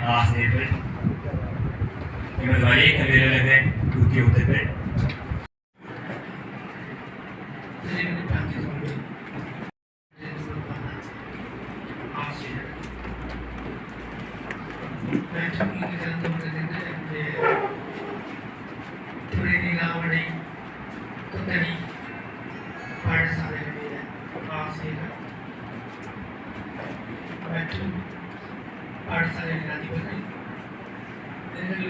பொறுப்பான ஆசிரியர்கள் எமது வலைய கல்வியலக உத்தியோகத்தர்கள் இறைவனை பிரார்த்தித்துக் கொண்டு பொறுப்பான ஆசிரியர் மற்றும் இங்கு இருந்து கொண்டிருக்கின்ற என்னுடைய துறை நிலாவணை புத்தனி பாடசாலையுடைய ஆசிரியர் மற்றும் பாடசாலையின் அதிபர்கள் எங்கள்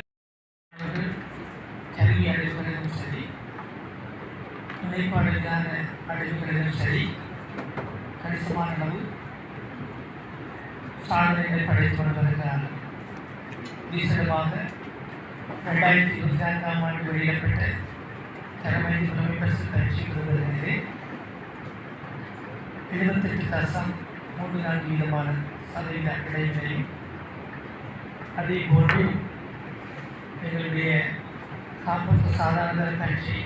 மாணவர்கள் கல்வி அடைவதும் சரி நிலைப்பாடுகளான அடைவுகளிலும் சரி கணிசமான சாதனைகளை படைத்து வருவதற்கான விசேடமாக ரெண்டாயிரத்தி இருபத்தி ஐந்தாம் ஆண்டு வெளியிடப்பட்ட தலைமை முதன்மை பரிசு பயிற்சி பெறுவதிலே எழுபத்தெட்டு தசம் மூன்று நான்கு வீதமான சதவீத இடைவெளியும் அதே போன்று எங்களுடைய காப்பத்து சாதாரண பயிற்சி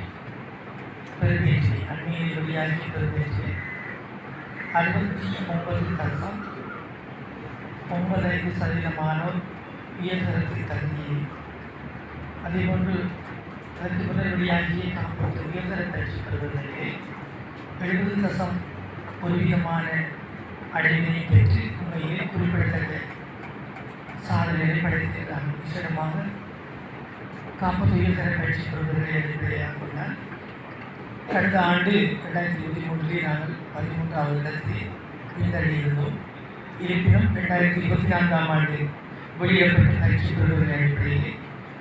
பெருவேற்றி அண்மையில் வெளியாகி பெருவேற்றி அறுபத்தி ஒன்பது தசம் ஒன்பது ஐந்து சதவீதமானோர் உயர்தரத்தை தகுதியே அதேபோன்று அதற்கு முதல் வெளியாகிய காப்பீட்டு உயர்தர பயிற்சி பெறுவதிலே எழுபது தசம் ஒரு விதமான அடைவினை பெற்று உண்மையிலே குறிப்பிடத்தக்க சாதனைகளை படைத்திருக்கிறார்கள் விசேடமாக காப்பது உயர்தர கட்சி பெறுவதிலே அடிப்படையாக கொண்டால் கடந்த ஆண்டு ரெண்டாயிரத்தி இருபத்தி மூன்றிலே நாங்கள் பதிமூன்றாவது இடத்தில் பின்தள்ளியிருந்தோம் இருப்பினும் ரெண்டாயிரத்தி இருபத்தி நான்காம் ஆண்டு வெளியிடப்பட்ட கட்சி பெறுவதன் அடிப்படையிலே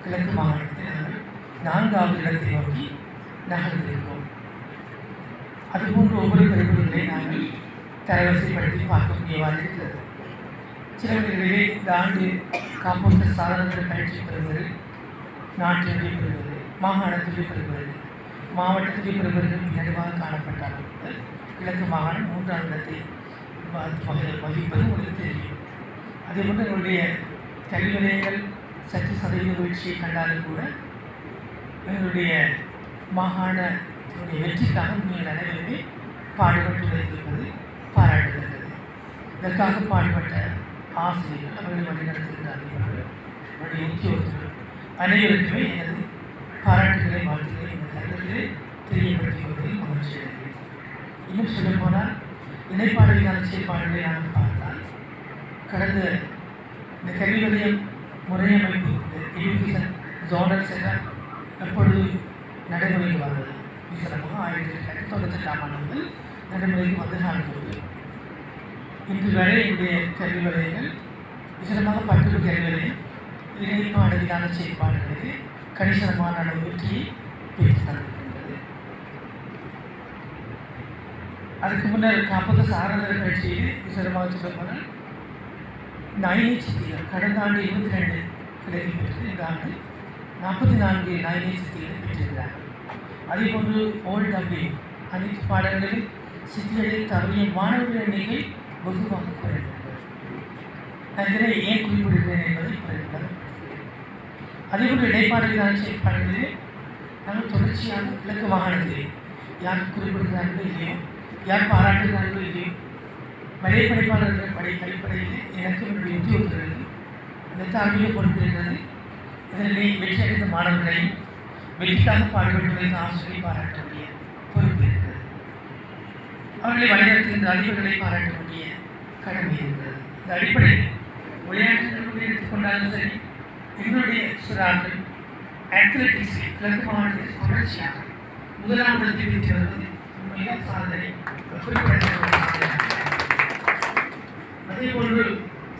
கிழக்கு மாகாணத்தில் நாங்கள் நான்காவது இடத்தை நோக்கி நகர்ந்திருக்கிறோம் அதுபோன்று ஒவ்வொரு பெருங்குகளை நாங்கள் தரவரிசைப்படுத்தி பார்க்கக்கூடியவாறு இருக்கிறது. சில இடங்களிலே இந்த ஆண்டு காப்போட்ட சாதாரண பயிற்சி பெறுவது நாட்டிலே பெறுவது மாகாணத்திலே பெறுவது மாவட்டத்திலே பெறுவர்கள் நடுவாக காணப்பட்டாலும் கூட கிழக்கு மாகாணம் மூன்றாம் இடத்தை வகிப்பது உங்களுக்கு தெரியும். அதேபோன்று எங்களுடைய கல்வி நிலையங்கள் சற்று சதவீத வீழ்ச்சியை கண்டாலும் கூட எங்களுடைய மாகாணத்தினுடைய வெற்றிக்காக நீங்கள் அனைவருமே பாடுபட்டு வைத்திருப்பது பாராட்டுகிறது இதற்காக பாடுபட்ட ஆசிரியர்கள் அவர்களை வழிநடத்துகின்ற அதிகாரிகள் அவருடைய உத்தியோகத்தர்கள் அனைவருக்குமே எனது பாராட்டுகளை வாழ்த்து இன்னும் சொல்ல போனால் இணைப்பாடுகளான செயல்பாடுகளை நாம் பார்த்தால் கடந்த இந்த கல்வி நிலையம் முறையமைப்பு இந்த எஜுகேஷன் ஜோனல் சென்டர் எப்பொழுது நடைமுறைக்கு வந்தது. விசலமாக ஆயிரத்தி தொள்ளாயிரத்தி தொண்ணூத்தெட்டாம் ஆண்டு முதல் நடைமுறைக்கு வந்து காண்கிறது இன்று வரை என்னுடைய கல்வி நிலையங்கள் விசலமாக பத்து கல்வி நிலையம் இணைப்பாடுகளான செயல்பாடுகளுக்கு கணிசமான அளவு வெற்றியை பெற்று தந்தது. அதுக்கு முன்னர் காப்பக சாரணர் கட்சியில் விசேடமாக சொல்லப்போனால் நைனி சித்திகள் கடந்த ஆண்டு இருபத்தி ரெண்டு கிடைக்கி பெற்று இந்த ஆண்டு நாற்பத்தி நான்கு நயனி சித்திகளை பெற்றிருக்கிறார்கள் அதே போன்று ஓல்ட் தம்பி அனைத்து பாடங்களில் சித்திகளை தவறிய மாணவர்கள் எண்ணிக்கை வெகுவாக குறைந்துள்ளது. நான் இதனை ஏன் குறிப்பிடுகிறேன் என்பதை பிறகு அதே போன்று இடைப்பாடுகளான செயல்பாடுகளிலே நாங்கள் தொடர்ச்சியாக விளக்க மாகாணத்திலே யார் குறிப்பிடுகிறார்களோ இல்லையோ யார் பாராட்டுகிறார்களோ இல்லை? மழை படைப்பாளர்கள் படை அடிப்படையில் எனக்கு என்னுடைய உத்தியோகத்திற்கு அந்த தாழ்மையை பொறுத்திருக்கிறது இதனிலே வெற்றி அடைந்த மாணவர்களையும் வெற்றிக்காக பாடுபட்டுள்ள ஆசிரியை பாராட்டக்கூடிய பொறுப்பு இருக்கிறது அவர்களை வழிநடத்துகின்ற அதிபர்களை பாராட்டக்கூடிய கடமை இருக்கிறது இந்த அடிப்படையில் விளையாட்டுகள் எடுத்துக்கொண்டாலும் சரி எங்களுடைய சிறார்கள் அத்லட்டிக்ஸில் கிழக்கு மாவட்டத்தில் தொடர்ச்சியாக முதலாம் இடத்தை வெற்றி வருவது உண்மையிலே சாதனை குறிப்பிடத்தக்க ஒரு சாதனை அதே போன்று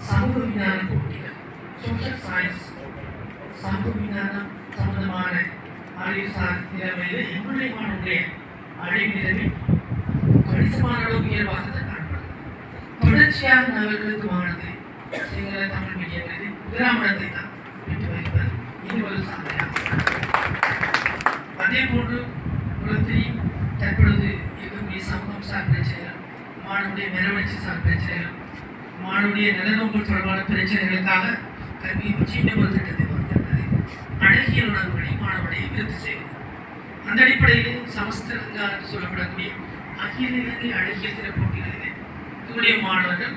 சமூக விஞ்ஞான போட்டிகள் சோஷியல் சயின்ஸ் சமூக விஞ்ஞானம் சம்பந்தமான அறிவுசார் திறமையில் எங்களுடைய மாணவர்களுடைய அறிவியலில் கணிசமான அளவு உயர்வாக தான் காணப்படுகிறது தொடர்ச்சியாக நபர்களுக்கு மாணது சிங்கள தமிழ் மீடியங்களில் முதலாம் இடத்தை தான் பெற்று வைப்பது இது ஒரு சாதனையாகும் அதே போன்று உங்களுக்கு தெரியும் தற்பொழுது இருக்கக்கூடிய சமூகம் சார் பிரச்சனைகள் மாணவருடைய மெரவழ்ச்சி சார் பிரச்சனைகள் மாணவனுடைய நிலநோக்கல் தொடர்பான பிரச்சனைகளுக்காக கல்வி சின்ன திட்டத்தை வந்திருந்தது அழகிய உணர்வுகளை மாணவனை விருத்தி செய்வது அந்த அடிப்படையில் சமஸ்திரங்கா என்று சொல்லப்படக்கூடிய அகில இலங்கை அழகியல் திற போட்டிகளிலே எங்களுடைய மாணவர்கள்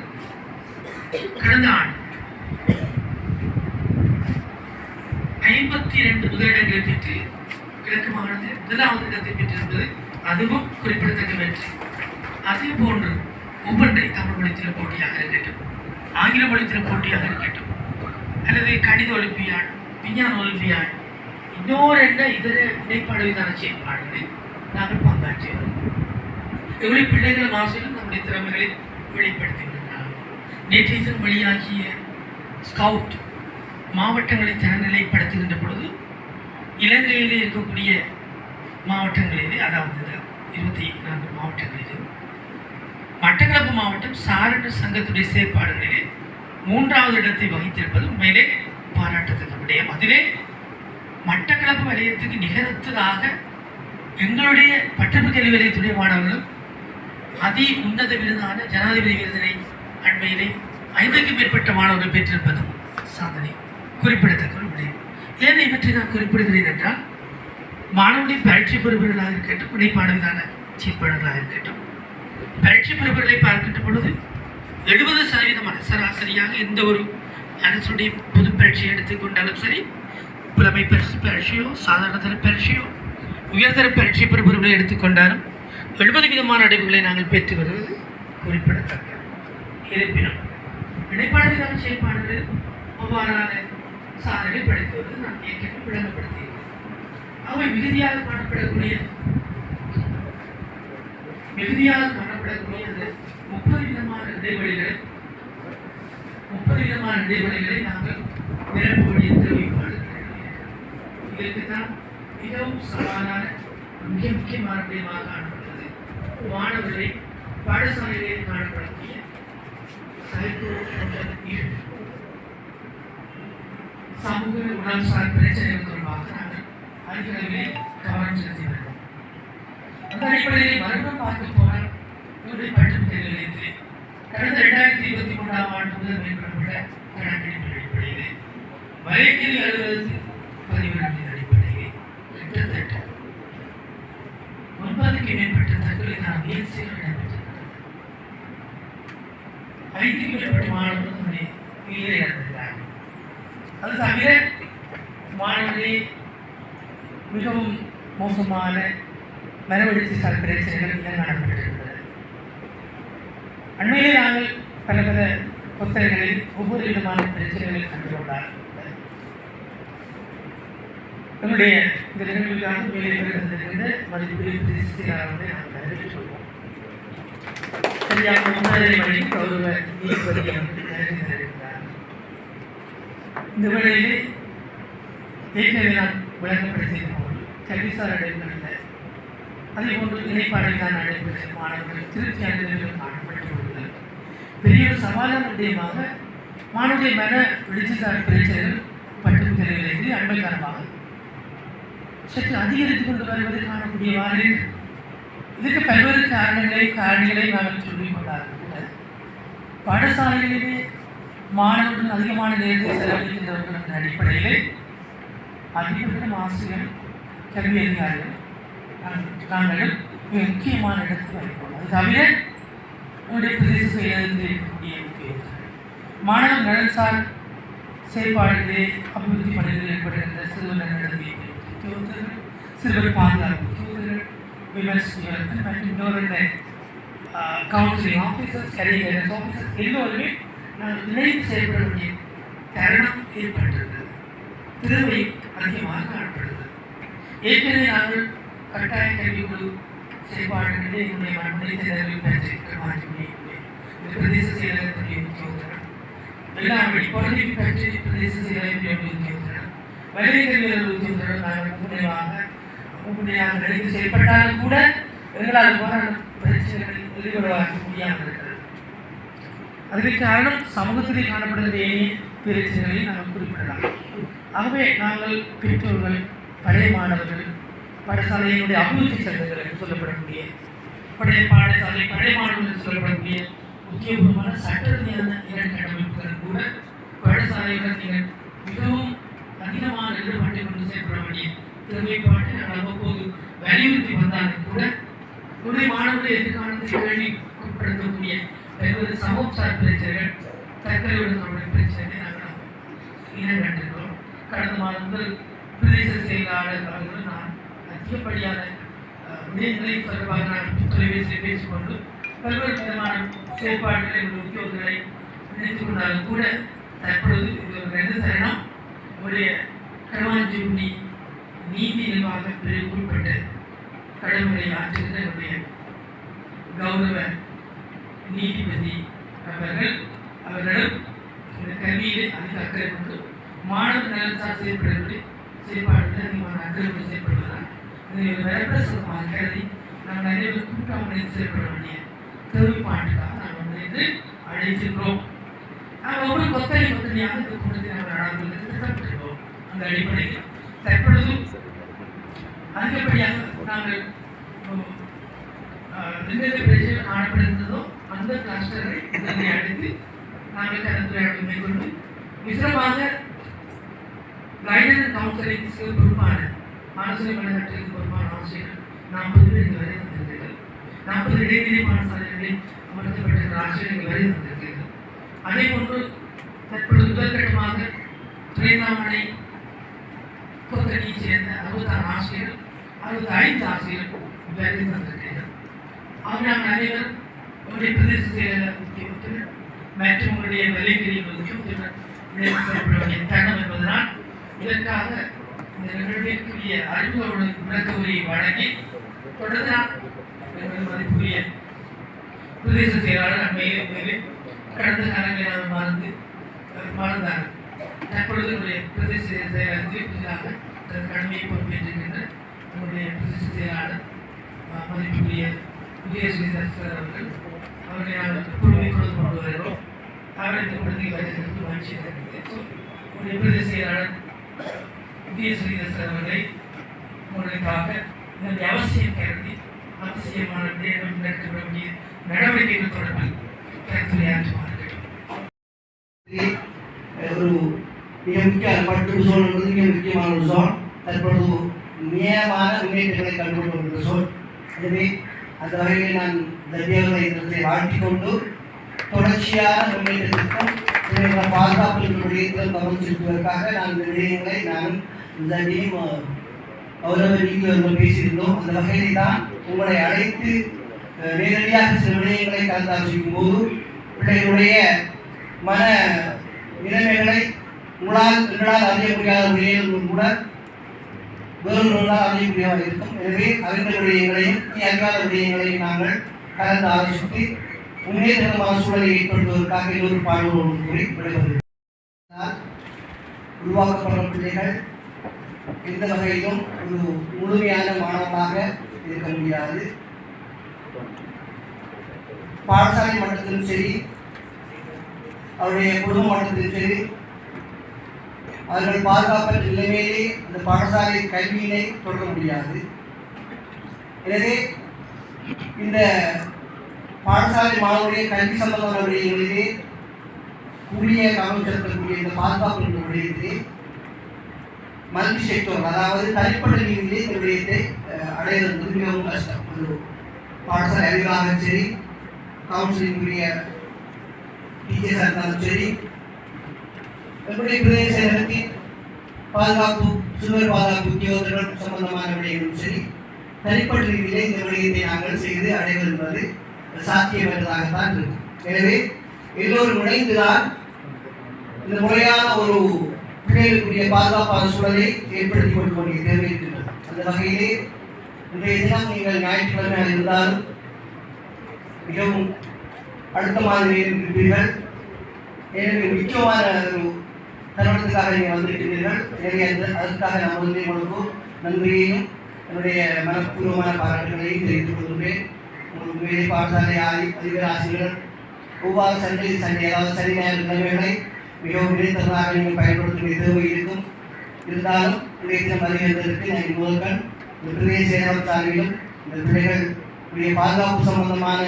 கடந்த ஆண்டு ஐம்பத்தி இரண்டு முதலிடங்களை பெற்று கிழக்கு மாகாணத்தில் முதலாவது இடத்தை பெற்றிருந்தது. அதுவும் குறிப்பிடத்தக்க வெற்றி. அதே போன்று ஒவ்வொன்றை தமிழ் மொழித்தில போட்டியாக இருக்கட்டும். ஆங்கில மொழித்தில போட்டியாக இருக்கட்டும். அல்லது கணித ஒலிம்பியாட் விஞ்ஞான ஒலிம்பியாட் இன்னொரு என்ன இதர இணைப்பாடு விதான செயல்பாடுகளில் நாங்கள் பங்காற்றி வருகிறோம் பிள்ளைகள் மாசிலும் நம்முடைய திறமைகளை வெளிப்படுத்தி வருகிறார்கள் நேற்றைய வெளியாகிய ஸ்கவுட் மாவட்டங்களை தரநிலைப்படுத்துகின்ற பொழுது இலங்கையிலே இருக்கக்கூடிய மாவட்டங்களிலே அதாவது இந்த இருபத்தி நான்கு மாவட்டங்களிலே மட்டக்களப்பு மாவட்டம் சாரண சங்கத்துடைய செயற்பாடுகளிலே மூன்றாவது இடத்தை வகித்திருப்பது உண்மையிலே பாராட்டத்தக்க விடயம் அதிலே மட்டக்களப்பு வலயத்துக்கு நிகரத்ததாக எங்களுடைய பட்டப்பு கல்வி வலயத்துடைய மாணவர்களும் அதி உன்னத விருதான ஜனாதிபதி விருதினை அண்மையிலே ஐந்துக்கும் மேற்பட்ட மாணவர்கள் பெற்றிருப்பதும் சாதனை. குறிப்பிடத்தக்க ஒரு விடயம். ஏன் இவற்றை நான் குறிப்பிடுகிறேன் என்றால் மாணவனின் பயிற்சி பெறுபவர்களாக இருக்கட்டும் இணைப்பாடுவதான செயற்பாடுகளாக இருக்கட்டும் பரீட்சை பெறுபவர்களை பார்க்கின்ற பொழுது எழுபது சதவீதமான சராசரியாக எந்த ஒரு அரசுடைய பொது பரீட்சையை எடுத்துக்கொண்டாலும் சரி புலமை பரிசு பரீட்சையோ சாதாரண தர பரீட்சையோ உயர்தர பரீட்சை பெறுபவர்களை எடுத்துக்கொண்டாலும் எழுபது விதமான அடைவுகளை நாங்கள் பெற்று வருவது குறிப்பிடத்தக்க இருப்பினும் இடைப்பாடுகளான செயல்பாடுகள் அவ்வாறான சாதனைகளை படைத்து வருவது நான் ஏற்கனவே விளங்கப்படுத்தியிருக்கிறேன். அவை மிகுதியாக காணப்படக்கூடிய மிகுதியாக காணப்படக்கூடிய அந்த முப்பது விதமான இடைவெளிகளை முப்பது விதமான இடைவெளிகளை நாங்கள் நிரப்பக்கூடிய தெரிவிப்பாடுகள் இதற்கு தான் மிகவும் சவாலான மிக முக்கியமான விடயமாக காணப்படுகிறது மாணவர்களை பாடசாலைகளில் காணப்படக்கூடிய சைக்கோ சோஷியல் இஷ்யூஸ் பிரச்சனை பிரச்சனைகள் தொடர்பாக நாங்கள் அதிகளவிலே கவனம் செலுத்தி அந்த அடிப்படையில் மறுபடியும் பார்க்க போனால் இவருடைய பட்டம் நிலையத்திலே கடந்த இரண்டாயிரத்தி இருபத்தி மூன்றாம் ஆண்டு முதல் மேற்கொள்ளப்பட்ட கணக்கெடுப்பின் அலுவலகத்தில் கிட்டத்தட்ட ஒன்பதுக்கு மேற்பட்ட முயற்சிகள் நடைபெற்றிருக்கிறது ஐந்துக்கு மேற்பட்ட மாணவர்கள் உயிரை அது தவிர மாணவர்களே மிகவும் மோசமான மனவெழுச்சி சார் பிரச்சனைகள் இனம் அண்மையிலே நாங்கள் பல பல புத்தகங்களில் ஒவ்வொரு விதமான பிரச்சனைகளை கண்டுகொண்டார். என்னுடைய இந்த நிகழ்வுக்காக மேலே இருந்திருக்கின்ற மதிப்புரிய பிரதிஷ்டியாளர்களை கொள்வோம். சரியாக மணி கௌரவ நீதிபதி இந்த வேளையிலே ஏற்கனவே நான் விளக்கப்படுத்தியது கல்விசார் அடைந்த அதே போன்று இணைப்பாடல் தான் நடைபெற்ற மாணவர்கள் திருப்தி அடைதல்கள் காணப்பட்டு பெரிய ஒரு சவாலான விடயமாக மாணவர்களை மன வெளிச்சசார் பிரச்சனைகள் பட்டும் தெரியவில்லை அண்மை காரணமாக சற்று அதிகரித்து கொண்டு வருவது காணக்கூடியவாறு இதுக்கு பல்வேறு காரணங்களை காரணிகளை நாங்கள் சொல்லிக் கொண்டார்கள் கூட பாடசாலைகளிலே மாணவர்கள் அதிகமான நேரத்தை செலவழிக்கின்றவர்கள் அடிப்படையில் அடிப்படையிலே அதிகப்பட்ட ஆசிரியர்கள் கல்வி அதிகாரிகள் நாங்கள் மிக முக்கியமான இடத்தில் வைப்போம் அது தவிர நம்முடைய பிரதேச செயலகத்தில் இருக்கக்கூடிய முக்கியஸ்தர்கள் மாணவர் நலன்சார் செயல்பாடுகளே அபிவிருத்தி பணிகளில் ஏற்படுகின்ற சிறுவர்கள் நலனடத்தை உத்தியோகத்தர்கள் சிறுவர் பாதுகாப்பு உத்தியோகத்தர்கள் விமர்சகர்கள் மற்றும் இன்னொரு கவுன்சிலிங் ஆஃபீஸர்ஸ் கரியர் ஆஃபீஸர்ஸ் எல்லோருமே நாங்கள் இணைந்து செயல்பட வேண்டிய தருணம் ஏற்பட்டிருந்தது. திறமை அதிகமாக காணப்படுகிறது. ஏற்கனவே நாங்கள் கட்டாய கல்விக்குழு செயல்பாடுகளிலே என்னுடைய மனநிலை தேர்தலில் பெற்றிருக்க மாற்றி இது பிரதேச செயலகத்துடைய உத்தியோகத்தர்கள் எல்லாம் பகுதி பற்றி பிரதேச செயலகத்துடைய உத்தியோகத்தர்கள் வயதை கல்வியாளர் உத்தியோகத்தர்கள் நாங்கள் முன்னிலையாக முன்னிலையாக நடித்து செயல்பட்டாலும் கூட எங்களால் போராட பிரச்சனைகளை எதிர்கொள்ளாக்க முடியாமல் இருக்கிறது அதுக்கு காரணம் சமூகத்தில் காணப்படுகிற ஏனைய பிரச்சனைகளை நாம் குறிப்பிடலாம். ஆகவே நாங்கள் பெற்றோர்கள் பழைய மாணவர்கள் பாடசாலையினுடைய அபிவிருத்தி சங்கங்கள் என்று சொல்லப்படக்கூடிய பழைய பாடசாலை பழைய மாணவர்கள் என்று சொல்லப்படக்கூடிய முக்கியபூர்வமான சட்ட ரீதியான இரண்டு கட்டமைப்புகள் கூட பாடசாலையுடன் நீங்கள் மிகவும் அதிகமான ஈடுபாட்டை கொண்டு செயல்பட வேண்டிய திறமைப்பாட்டை நான் அவ்வப்போது வலியுறுத்தி வந்தாலும் கூட உடைய மாணவர்களை எதிர்காலத்தில் கேள்விப்படுத்தக்கூடிய என்பது சமூக சார் பிரச்சனைகள் தற்கொலையுடன் தொடர்புடைய பிரச்சனைகளை நாங்கள் இனம் கண்டிருக்கிறோம் கடந்த மாதம் முதல் பிரதேச செயலாளர் அவர்களும் நான் அதிகப்படியான விடயங்களை தொடர்பாக நான் தொலைபேசியில் பேசிக்கொண்டு பல்வேறு விதமான செயல்பாடுகளை எங்களுடைய உத்தியோகங்களை நினைத்துக் கொண்டாலும் கூட தற்பொழுது இது ஒரு நல்ல தருணம். நம்முடைய களவாஞ்சி நீதி நிர்வாக பிரிவு உட்பட்ட கடமைகளை ஆற்றுகிற என்னுடைய கௌரவ நீதிபதி அவர்கள் அவர்களும் இந்த கல்வியிலே அதிக அக்கறை கொண்டு மாணவ நலன்சார் செயல்படவில்லை செயல்பாடுகள் அதிகமான அக்கறை கொண்டு செயல்படுவதால் இதை ஒரு கருதி நாம் நிறைய பேர் நாம் வந்து இன்று அழைத்திருக்கிறோம். நாம் ஒவ்வொரு கொத்தனை கொத்தனையாக இந்த கூட்டத்தை நாம் நடாத்துவதற்கு திட்டமிட்டிருக்கிறோம். அந்த அடிப்படையில் தற்பொழுது அதிகப்படியாக நாங்கள் எந்தெந்த அந்த கிளஸ்டரை இதனை அடைத்து நாங்கள் கலந்துரையாடல் மேற்கொண்டு விசரமாக கைடன்ஸ் கவுன்சிலிங்ஸ்க்கு பொறுப்பான ஆலோசனை வழிகாட்டுதலுக்கு பொறுப்பான ஆசிரியர்கள் நாற்பது பேர் இங்கு வரை வந்திருக்கிறீர்கள் நாற்பது இடைநிலை பாடசாலைகளில் அமர்த்தப்பட்டிருக்கிற ஆசிரியர்கள் இங்கு வரை வந்திருக்கிறீர்கள் அதே போன்று தற்பொழுது முதற்கட்டமாக துறைநாமனை கொத்தடியை சேர்ந்த அறுபத்தாறு ஆசிரியர்கள் அறுபத்தி ஐந்து ஆசிரியர்கள் வேலை வந்திருக்கிறீர்கள் அவர் நாங்கள் அனைவரும் உங்களுடைய பிரதேச செயலாளர் உத்தியோகத்தில் மற்றும் உங்களுடைய விலைப்பிரிவு உத்தியோகத்தில் இணைந்து செயல்பட வேண்டிய தருணம் என்பதனால் இதற்காக இந்த நிகழ்விற்குரிய அறிவு அறிமுக விளக்க உரையை வழங்கி தொடர்ந்து மதிப்புரிய பிரதேச செயலாளர் அண்மையிலே உண்மையிலே கடந்த காலங்களில் அவர் மறந்து மறந்தார்கள். தற்பொழுது நம்முடைய பிரதேச செயலாளர் புதிதாக தன் கடமையை பொறுப்பேற்றிருக்கின்ற நம்முடைய பிரதேச செயலாளர் மதிப்புரிய விஜயஸ்ரீதர் சார் அவர்கள் அவர்களை நாங்கள் பொறுமை கொண்டு கொண்டு வருகிறோம். அவரை இந்த குழந்தை வைத்திருக்கிறது மகிழ்ச்சி இருக்கிறது உங்களுடைய பிரதேச செயலாளர் விஜயஸ்ரீதர் சார் அவர்களை உங்களுக்காக இதனுடைய அவசியம் கருதி அவசியமான விடயங்கள் நடக்கப்பட வேண்டிய நடவடிக்கைகள் தொடர்பில் கருத்துரையாற்றுவார்கள் ஒரு மிக முக்கிய பட்டு சோன் என்பது மிக முக்கியமான ஒரு சோன் தற்பொழுது நியமான முன்னேற்றங்களை கண்டுகொண்டு வருகிற சோன் எனவே அந்த வகையில் நான் தர்பியர்களை இதத்தை வாழ்த்திக் கொண்டு தொடர்ச்சியான முன்னேற்றத்திற்கும் பாதுகாப்பு விடயத்தில் கவனம் செலுத்துவதற்காக நான் இந்த விடயங்களை இந்த நேம் கௌரவ நீதிபதிகள் பேசியிருந்தோம். அந்த வகையில் தான் உங்களை அழைத்து நேரடியாக சில விடயங்களை கலந்தாலோசிக்கும் போது பிள்ளைகளுடைய மன நிலைமைகளை உங்களால் எங்களால் அறிய முடியாத விடயங்களும் கூட வேறொருவர்களால் அறிய முடியாமல் இருக்கும். எனவே அறிந்த விடயங்களையும் நீ அறியாத விடயங்களையும் நாங்கள் கலந்து ஆலோசித்து முன்னேற்றமான சூழலை ஏற்படுத்துவதற்காக இன்னொரு பாடுவோம் கூறி விடுவது உருவாக்கப்படும் பிள்ளைகள் எந்த வகையிலும் ஒரு முழுமையான மாணவனாக இருக்க முடியாது. பாடசாலை மட்டத்திலும் சரி அவருடைய குடும்ப மட்டத்திலும் சரி அவர்கள் பாதுகாப்பற்ற நிலைமையிலே அந்த பாடசாலை கல்வியினை தொடர முடியாது. எனவே இந்த பாடசாலை மாணவருடைய கல்வி சம்பந்தமான விடயங்களிலே உரிய கவனம் செலுத்தக்கூடிய இந்த பாதுகாப்பு விடயத்திலே மல்டி செக்டர் அதாவது தனிப்பட்ட ரீதியிலே இந்த விடயத்தை அஹ், அடைவது என்பது மிகவும் கஷ்டம். ஒரு பாடசாலை அறிவாக சரி கவுன்சிலிங்குரிய டீச்சர்ஸாக இருந்தாலும் சரி நம்முடைய பிரதேச செயலகத்தின் பாதுகாப்பு சுவர் பாதுகாப்பு உத்தியோகத்தர்கள் சம்பந்தமான விடயங்களும் சரி தனிப்பட்ட ரீதியிலே இந்த விடயத்தை நாங்கள் செய்து அடைவது என்பது சாத்தியமற்றதாகத்தான் இருக்கும். எனவே எல்லோரும் இணைந்துதான் இந்த முறையான ஒரு பிள்ளைகளுக்குரிய பாதுகாப்பான சூழலை ஏற்படுத்தி கொண்டு வேண்டிய தேவை இருக்கின்றது அந்த வகையிலே இன்றைய தினம் நீங்கள் ஞாயிற்றுக்கிழமை இருந்தால் மிகவும் அடுத்த மாதிரி இருப்பீர்கள். எனவே முக்கியமான தருணத்துக்காக நீங்கள் வந்திருக்கிறீர்கள் எனவே அந்த அதுக்காக நான் வந்து உங்களுக்கு நன்றியையும் என்னுடைய மனப்பூர்வமான பாராட்டுகளையும் தெரிவித்துக் கொள்கின்றேன். உங்களுக்கு மேலே பாடசாலை ஆதி அதிபர் ஆசிரியர்கள் ஒவ்வொரு சண்டை சண்டை அதாவது சனி ஞாயிறு கிழமைகளை மிகவும் நினைத்ததாக நீங்கள் பயன்படுத்தும் தேவை இருக்கும். இருந்தாலும் இன்றைய தினம் வருகிறதற்கு நான் முதல்கள் இந்த பிரதேச செயலாளர் சார்பிலும் இந்த பிள்ளைகள் உடைய பாதுகாப்பு சம்பந்தமான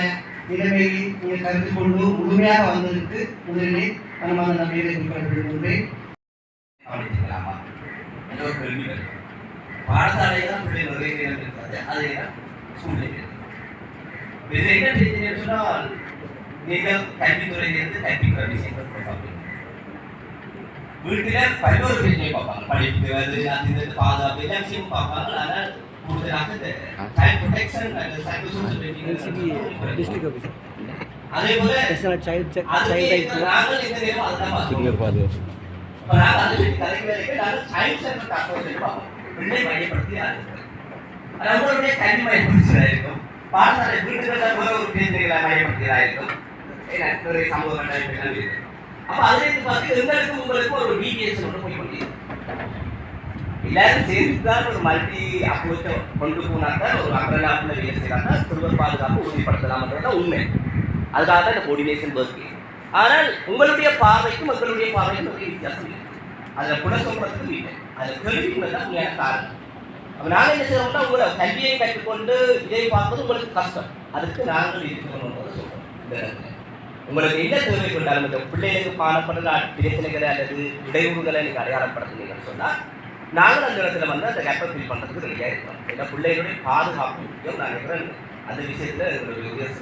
நிலைமையை நீங்கள் கருத்து கொண்டு முழுமையாக வந்ததற்கு முதலிலே மனமான நம்பிக்கை குறிப்பிடப்படுகின்றேன் பாடசாலை தான் பிள்ளைகள் நிறைய நேரம் இருக்கிறது. அதே தான் சூழ்நிலை இருக்கிறது. இது என்ன பிரச்சனை சொன்னால் நீங்கள் கல்வித்துறையிலிருந்து கல்வி விஷயங்கள் பார்ப்பீங்க வீட்டில பல்வேறு பிரச்சனையை பார்ப்பாங்க படிப்பு அது அது இது பாதுகாப்பு எல்லா விஷயமும் பார்ப்பாங்க ஆனால் கூடுதலாக இந்த சைல்ட் ப்ரொடெக்ஷன் சைக்கோ சோஷியல் அதே போல National Child Child அதுக்கு Rights நாங்கள் இந்த நேரம் அதுதான் பார்க்கிறோம். இப்ப நாங்க அதை பற்றி கதைக்கு வரைக்கும் நாங்க child center approach ல பார்ப்போம். பிள்ளை மையப்படுத்தி ஆரம்பிக்கிறோம். அது நம்மளுடைய கல்வி மையப்படுத்தியதா இருக்கும். பாடசாலை வீடுகளில் போல ஒரு பேருந்துகளை மையப்படுத்தியதா இருக்கும். ஏன்னா, நிறைய சமூக கட்டமைப்புகள் இருக்கு. அப்ப அதுல இருந்து பார்த்து எங்களுக்கும் உங்களுக்கும் ஒரு deviation ஒன்று போய் கொண்டிருக்கு. எல்லாரும் சேர்ந்து தான் ஒரு மல்டி அப்ரோச்சை கொண்டு போனாக்கா ஒரு அமரலாப்புல வேலை செய்யறாங்க சிறுவர் பாதுகாப்பு உறுதிப்படுத்தலாம்ன்றது உண்மை. அதுக்காக தான் இந்த கோஆர்டினேஷன் ஒர்க் ஆனால் உங்களுடைய பார்வைக்கும் எங்களுடைய பார்வைக்கும் நிறைய வித்தியாசம் இல்லை அதில் குண இல்லை. அதில் கேள்விக்கு தான் உண்மையான காரணம். அப்போ நாங்கள் என்ன செய்யறோம்னா உங்களை கல்வியை கற்றுக்கொண்டு இதை பார்ப்பது உங்களுக்கு கஷ்டம். அதுக்கு நாங்கள் இருக்கணும்னு சொல்கிறோம் இந்த இடத்துல. உங்களுக்கு என்ன தேவை கொண்டாலும் இந்த பிள்ளைகளுக்கு காணப்படுற பிரச்சனைகளை அல்லது இடையூறுகளை நீங்கள் அடையாளப்படுத்துனீங்கன்னு சொன்னால் நாங்கள் அந்த இடத்துல வந்து அந்த கேப்பை ஃபில் பண்ணுறதுக்கு ரெடியாக இருக்கோம். ஏன்னா பிள்ளைகளுடைய பாதுகாப்பு முக்கியம். நான் நினைக்கிறேன் அந்த விஷயத்தில் எங்களுடைய உயர்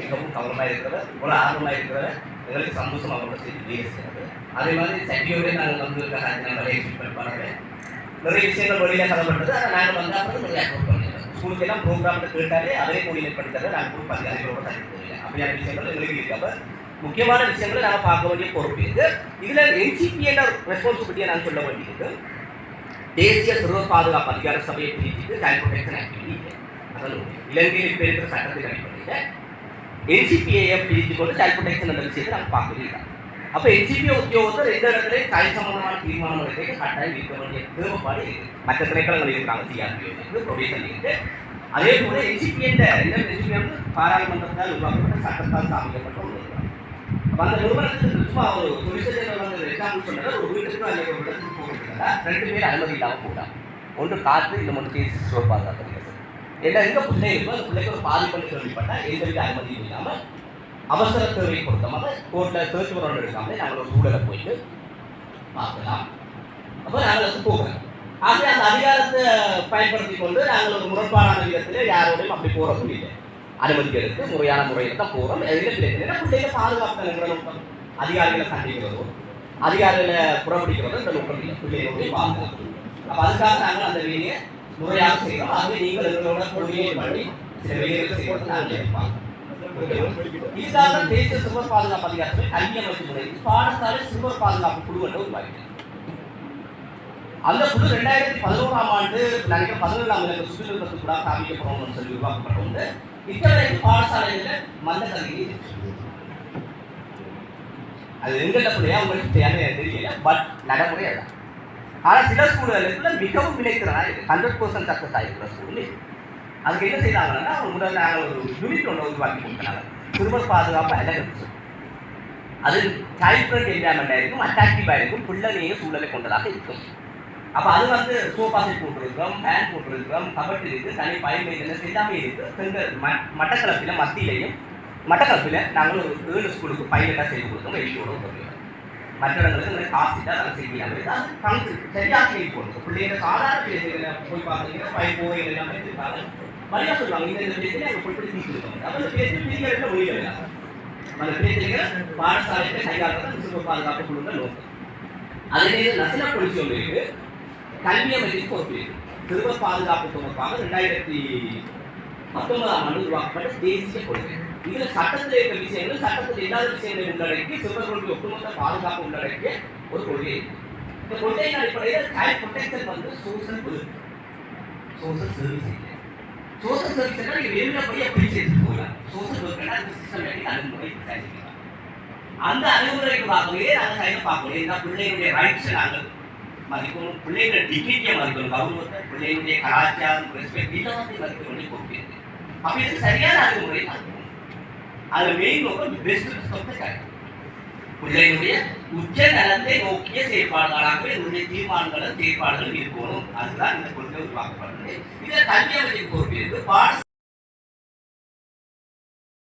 மிகவும் கவனமாக இருக்கிறவர் இவ்வளோ ஆர்வமாக இருக்கிறவர். எங்களுக்கு சந்தோஷம் அவங்களோட செய்து வேலை செய்கிறது அதே மாதிரி சட்டியோடய நாங்கள் வந்து நிறைய எக்ஸ்பிட் பண்ணுறேன். நிறைய விஷயங்கள் வழியாக பண்ணுறது அதை நாங்கள் வந்து அப்புறம் நிறைய அப்ரோட் பண்ணிடுறோம். ஸ்கூலுக்கெல்லாம் எல்லாம் ப்ரோக்ராம் கேட்டாலே அதே கோடினேட் பண்ணி தர நாங்கள் குரூப் அதிகாரிகளோட தனித்தது அப்படியான விஷயங்கள் எங்களுக்கு இருக்கு. அப்போ முக்கியமான விஷயங்களை நாங்கள் பார்க்க வேண்டிய பொறுப்பு இருக்கு இதில் என்சிபிஎன்ற ரெஸ்பான்சிபிலிட்டியை நான் சொல்ல வேண்டியது. தேசிய சிறுவர் பாதுகாப்பு அதிகார சபையை பிரிச்சுட்டு சைல்ட் ப்ரொடெக்ஷன் ஆக்டிவிட்டி இல்லை இலங்கையில் இப்போ இருக்கிற சட்டத்தின் அடிப்படையில் என்சிபிஐயை பிரித்து கொண்டு சைல்ட் ப்ரொடெக்ஷன் அந்த விஷயத்தை நாங்கள் பார்க்கவே இல்லை அப்ப எஜிபி உத்தியோகத்தர் எந்த இடத்துல தாய் சம்பந்தமான தீர்மானம் எடுத்து கட்டாயம் இருக்க வேண்டிய தேவைப்பாடு மற்ற திணைக்களங்கள் இருக்காங்க சிஆர்பி ப்ரொவிஷன் இருக்கு அதே போல எஜிபி என்ற எஜிபி வந்து பாராளுமன்றத்தால் உருவாக்கப்பட்ட சட்டத்தால் சாமிக்கப்பட்ட ஒரு அப்ப அந்த நிறுவனத்துக்கு சும்மா ஒரு தொழிற்சங்கத்தில் வந்து எக்ஸாம்பிள் சொன்னது ஒரு வீட்டுக்கு அல்லது ஒரு இடத்துக்கு போகிறதுனா ரெண்டு பேர் அனுமதி இல்லாமல் போட்டாங்க ஒன்று காற்று இந்த மட்டும் தேசி சுவர் பாதுகாப்பு அதிகாரம். ஏன்னா எங்க பிள்ளை இருக்கோ அந்த பிள்ளைக்கு ஒரு பாதிப்பு கேள்விப்பட்டால் எந்த அனுமதி இல்லாமல் அவசர தேவை பொருத்தமாக கோர்ட்டில் சர்ச் வரணும் இருக்காமல் நாங்கள் ஒரு சூழலை போயிட்டு பார்க்கலாம். அப்போ நாங்கள் வந்து போகிறோம் ஆகவே அந்த அதிகாரத்தை பயன்படுத்தி கொண்டு நாங்கள் ஒரு முரண்பாடான விதத்தில் யாரோடையும் அப்படி போகிற முடியல. அனுமதி எடுத்து முறையான முறையில் தான் போகிறோம் எதில் பிரச்சனை பிள்ளைகளை பாதுகாப்பு நினைக்கிற நோக்கம் அதிகாரிகளை சந்திக்கிறதோ அதிகாரிகளை புறப்பிடிக்கிறதோ இந்த நோக்கம் இல்லை பிள்ளைகளுடைய பாதுகாப்பு அப்போ அதுக்காக நாங்கள் அந்த வேலையை முறையாக செய்கிறோம் ஆகவே நீங்கள் எங்களோட கொள்கையை பண்ணி சில வேலைகளை செய்வதை நாங்கள் எதிர்பார்க்கிறோம். இதுதான் தேசிய சிறுவர் பாதுகாப்பு அதிகாரத்தில் கல்வி அமைப்பு முறை பாடசாலை சிறுவர் பாதுகாப்பு குழு என்று உருவாக்கினார் அந்த குழு ரெண்டாயிரத்தி பதினோராம் ஆண்டு நிறைய பதினேழாம் ஆண்டு சுற்றுலாத்துக்கு கூட காமிக்கப்படும் சொல்லி உருவாக்கப்பட்ட உண்டு இத்தனைக்கு பாடசாலைகளில் மந்த கல்வி அது எங்கள்கிட்ட பிள்ளையா? உங்களுக்கு தேவை தெரியல. பட் நடைமுறை அதான். ஆனால் சில ஸ்கூல்களுக்குள்ள மிகவும் விளைக்கிறதா இருக்கு ஹண்ட்ரட் பர்சன்ட் சக்சஸ் ஆகிருக்கிற ஸ்கூல் அதுக்கு என்ன செய்தாங்கன்னா அவங்க முதல்ல ஒரு யூனிட் ஒன்று உருவாக்கி கொடுத்தனாங்க. சிறுவர் பாதுகாப்பு அழகு அது சைல்ட் என்ஜாய்மெண்ட் இருக்கும் அட்ராக்டிவாக இருக்கும் பிள்ளைய சூழலை கொண்டதாக இருக்கும். அப்போ அது வந்து சோஃபா போட்டிருக்கிறோம் ஃபேன் போட்டிருக்கிறோம் கபட் இருக்குது தனி பயிர் எல்லாமே இருக்குது செங்கல் ம மட்டக்களப்பில் மத்தியிலையும் மட்டக்களப்பில் நாங்கள் ஒரு ஏழு ஸ்கூலுக்கு பைலட்டாக செய்து கொடுத்தோம் எலியோட உதவியோட மற்ற இடங்களுக்கு நிறைய காசு தான் அதை செய்யலாம் அது கணக்கு சரியாக செய்து பிள்ளைங்க சாதாரண போய் பார்த்தீங்கன்னா பைப்போ போய் வச்சுருக்காங்க. இருக்காங்க வழியாக சொல்லுவாங்க இந்த இந்த பிரச்சனை அங்கே போய் போய் அப்போ இந்த பிரச்சனை தீர்க்க மொழிகள் அந்த பிரச்சனைகளை பாடசாலையில் கையாளுறது பாதுகாப்பு குழுங்க நோக்கம் அதே நசன பொலிசி ஒன்று இருக்கு கல்வி அமைச்சருக்கு ஒரு இருக்கு பாதுகாப்பு தொடர்பாக ரெண்டாயிரத்தி பத்தொன்பதாம் ஆண்டு உருவாக்கப்பட்ட தேசிய கொள்கை. இதுல சட்டத்தில் இருக்கிற விஷயங்கள் சட்டத்தில் இல்லாத விஷயங்களை உள்ளடக்கி சிறுவர்களுடைய ஒட்டுமொத்த பாதுகாப்பு உள்ளடக்கிய ஒரு கொள்கை. இந்த கொள்கையின் அடிப்படையில் சைல்ட் ப்ரொடெக்ஷன் வந்து சோஷியல் சோசியல் சர்வீஸ் இல்லை சோஷியல் சர்வீஸ் நீங்கள் வெளியிலப்படியே பிரிச்சு எடுத்துட்டு போகலாம் சோஷியல் ஒர்க்னா அது சிஸ்டமேட்டிக் அணுகுமுறை செய்யலாம் அந்த அணுகுமுறைகளாகவே நாங்கள் சைனம் பார்க்கணும் ஏன்னா பிள்ளைகளுடைய ரைட்ஸை நாங்கள் மதிக்கணும். பிள்ளைகளோட டிக்னிட்டியை மதிக்கணும். கௌரவத்தை பிள்ளைகளுடைய கலாச்சாரம் ரெஸ்பெக்ட் எல்லாத்தையும் மதிக்க வேண்டிய கொடுக்கிறது அப்போ இது சரியான அணுகுமுறை தான் அதுல மெயின் நோக்கம் பெஸ்ட் ரெஸ்பெக்ட் உச்ச நலத்தை நோக்கிய செயற்பாடுகளாகவே இதனுடைய தீர்மானங்களும் செயற்பாடுகளும் இருக்கணும். அதுதான் இந்த கொள்கை உருவாக்கப்படுகிறது இதில் கல்வி அமைச்சின் பொறுப்பிலிருந்து பாட